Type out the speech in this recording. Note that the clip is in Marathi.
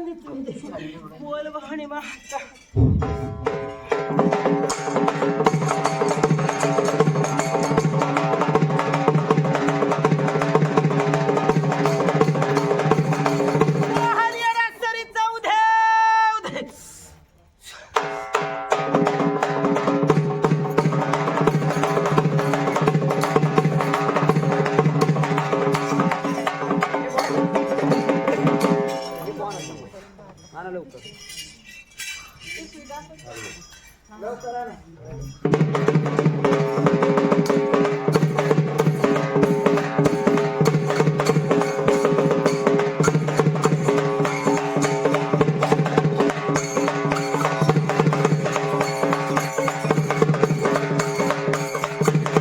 ആനന്ദിച്ചു പോലെ വാണിമാറ്റ आणा लवकर. लवकर. आणा